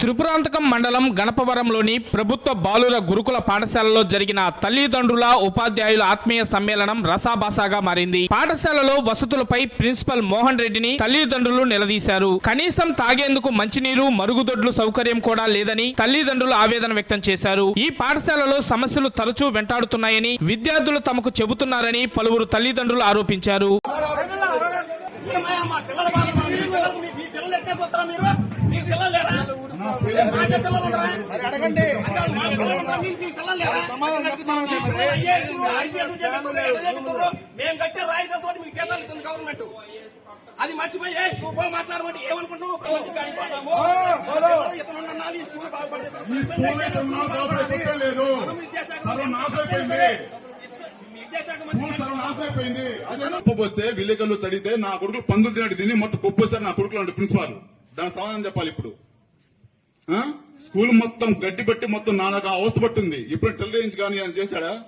త్రిపురాంతకం మండలం గణపవరంలోని ప్రభుత్వ బాలుర గురుకుల పాఠశాలలో జరిగిన తల్లిదండ్రుల ఉపాధ్యాయుల ఆత్మీయ సమ్మేళనం రసాభాసాగా మారింది. పాఠశాలలో వసతులపై ప్రిన్సిపల్ మోహన్ రెడ్డిని తల్లిదండ్రులు నిలదీశారు. కనీసం తాగేందుకు మంచినీరు మరుగుదొడ్లు సౌకర్యం కూడా లేదని తల్లిదండ్రులు ఆవేదన వ్యక్తం చేశారు. ఈ పాఠశాలలో సమస్యలు తరచూ వెంటాడుతున్నాయని విద్యార్థులు తమకు చెబుతున్నారని పలువురు తల్లిదండ్రులు ఆరోపించారు. మాకే మేము కట్టే రాయితీతో మీకు జీతాలు ఇస్తుంది గవర్నమెంట్ అది మర్చిపోయి నువ్వు మాట్లాడమంటే ఏమనుకుంటున్నావు వస్తే విలేకరులు చదివితే నా కొడుకు పందులు తినట్టు తిని మొత్తం కుప్పేస్తారు నా కొడుకులు అంటే ప్రిన్సిపాల్. దాని సమాధానం చెప్పాలి ఇప్పుడు. స్కూల్ మొత్తం గడ్డి పెట్టి మొత్తం నాన్నకు అవస్థ పట్టింది. ఇప్పుడు టెలివిజన్ కానీ అని చేశాడా?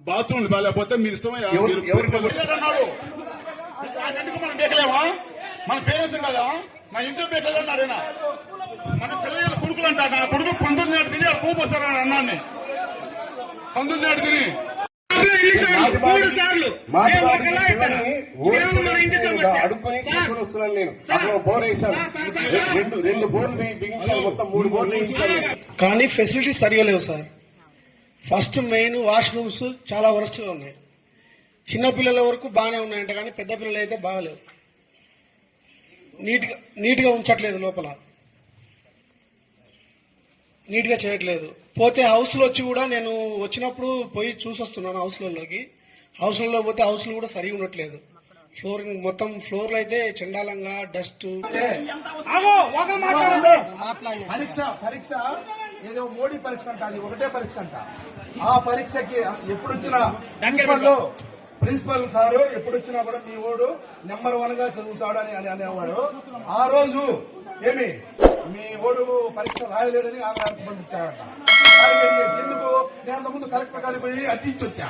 బాత్రూమ్ బాగాలేకపోతే మీరు ఇష్టమయ్యా? మనం బేకలేమా? మన పేరెంట్స్ కదా. మన ఇంట్లో బేకలే అన్నాడు ఆయన. మన పిల్లల కొడుకులు అంటాడు. నా కొడుకు పంతొమ్మిది నాటి తిని కూపు వస్తారు అన్నాన్ని పంతొమ్మిది నాటి తిని. అడుక్కొని వస్తున్నాను నేను. అక్కడ బోర్ వేసాను రెండు రెండు బోర్లు బిగించాను మొత్తం మూడు బోర్లు కానీ ఫెసిలిటీస్ సరిగా లేవు సార్. ఫస్ట్ మెయిన్ వాష్రూమ్స్ చాలా వరస్ట్గా ఉన్నాయి. చిన్న పిల్లల వరకు బాగానే ఉన్నాయంట కానీ పెద్ద పిల్లలు అయితే బాగలేవు. నీట్గా నీట్గా ఉంచట్లేదు లోపల. నీట్గా చేయట్లేదు. పోతే హౌస్లో వచ్చి కూడా నేను వచ్చినప్పుడు పోయి చూసొస్తున్నాను హౌస్లలోకి. హౌస్లలో పోతే హౌస్లు కూడా సరిగా ఉండట్లేదు. ఫ్లోరింగ్ మొత్తం ఫ్లోర్లు అయితే చండాలంగా డస్ట్. ఆగో, ఒక మాట్లాడండి. పరీక్ష పరీక్ష. ఏదో మోడీ పరీక్ష అంట అది ఒకటే పరీక్ష అంట. ఆ పరీక్షకి ఎప్పుడు వచ్చినా ప్రిన్సిపల్ ప్రిన్సిపల్ సారు ఎప్పుడు వచ్చినా కూడా మీ ఓడు నెంబర్ వన్గా చదువుతాడు అని అని అనేవాడు. ఆ రోజు ఏమి? మీ ఓడు పరీక్ష రాయలేడని ఆమె పంపించాడట ఎందుకు? నేను ముందు కలెక్టర్ కాడికి పోయి అర్జీ వచ్చా.